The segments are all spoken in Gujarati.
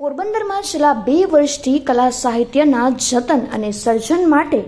પોરબંદરમાં છેલ્લા બે વર્ષથી કલા સાહિત્યના જતન અને સર્જન માટે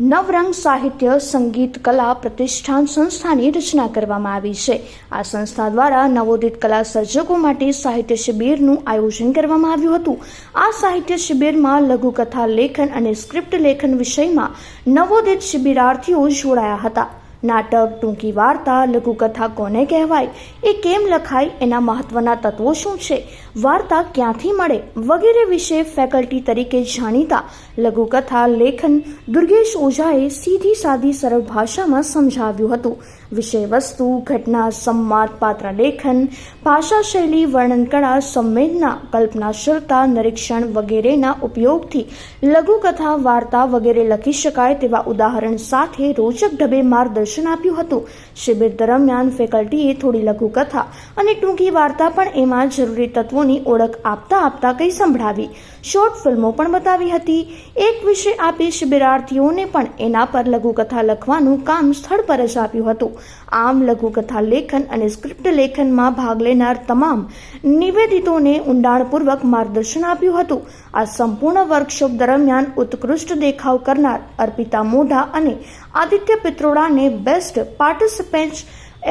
નવરંગ સાહિત્ય, સંગીત, કલા પ્રતિષ્ઠાન સંસ્થાની રચના કરવામાં આવી છે. આ સંસ્થા દ્વારા નવોદિત કલા સર્જકો માટે સાહિત્ય શિબિરનું આયોજન કરવામાં આવ્યું હતું. આ સાહિત્ય શિબિરમાં લઘુકથા લેખન અને સ્ક્રિપ્ટ લેખન વિષયમાં નવોદિત શિબિરાર્થીઓ જોડાયા હતા. નાટક, ટૂંકી વાર્તા, લઘુકથા કોને કહેવાય, એ કેમ લખાય, એના મહત્વના તત્વો શું છે, વાર્તા ક્યાંથી મળે, વગેરે વિશે ફેકલ્ટી તરીકે જાણીતા લઘુકથા લેખન દુર્ગેશ ઓઝાએ સીધી સાદી સરળ ભાષામાં સમજાવ્યું હતું. વિષય વસ્તુ ઘટના, સંવાદ, પાત્ર લેખન ભાષા શૈલી વર્ણનકળા, સંવેદના, કલ્પનાશીલતા, નિરીક્ષણ વગેરેના ઉપયોગથી લઘુકથા, વાર્તા વગેરે લખી શકાય તેવા ઉદાહરણ સાથે રોચક ઢબે માર્ગદર્શન આપ્યું હતું. શિબિર દરમિયાન ફેકલ્ટીએ થોડી લઘુકથા અને ટૂંકી વાર્તા પણ એમાં જરૂરી તત્વોની ઓળખ આપતા આપતા કંઈ સંભળાવી. શોર્ટ ફિલ્મો પણ બતાવી હતી. એક વિષય આપી શિબિરાર્થીઓને પણ એના પર લઘુકથા લખવાનું કામ સ્થળ પર જ આપ્યું હતું. આમ લઘુકથા લેખન અને સ્ક્રિપ્ટ લેખનમાં ભાગ લેનાર તમામ નિવેદિતોને ઊંડાણપૂર્વક માર્ગદર્શન આપ્યું હતું. આ સંપૂર્ણ વર્કશોપ દરમિયાન ઉત્કૃષ્ટ દેખાવ કરનાર અર્પિતા મોઢા અને આદિત્ય પિત્રોડાને બેસ્ટ પાર્ટિસિપેન્ટ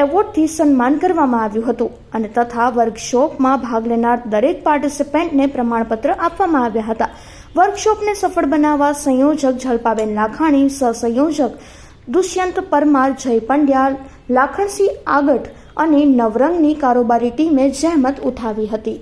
એવોર્ડથી સન્માન કરવામાં આવ્યું હતું અને તથા વર્કશોપમાં ભાગ લેનાર દરેક પાર્ટિસિપેન્ટને પ્રમાણપત્ર આપવામાં આવ્યા હતા. વર્કશોપને સફળ બનાવવા સંયોજક ઝલપાબેન લાખાણી, સહસંયોજક દુષ્યંત પરમાર, જય પંડ્યા લાખણસિંહ આગઠ અને નવરંગની કારોબારી ટીમે જહેમત ઉઠાવી હતી.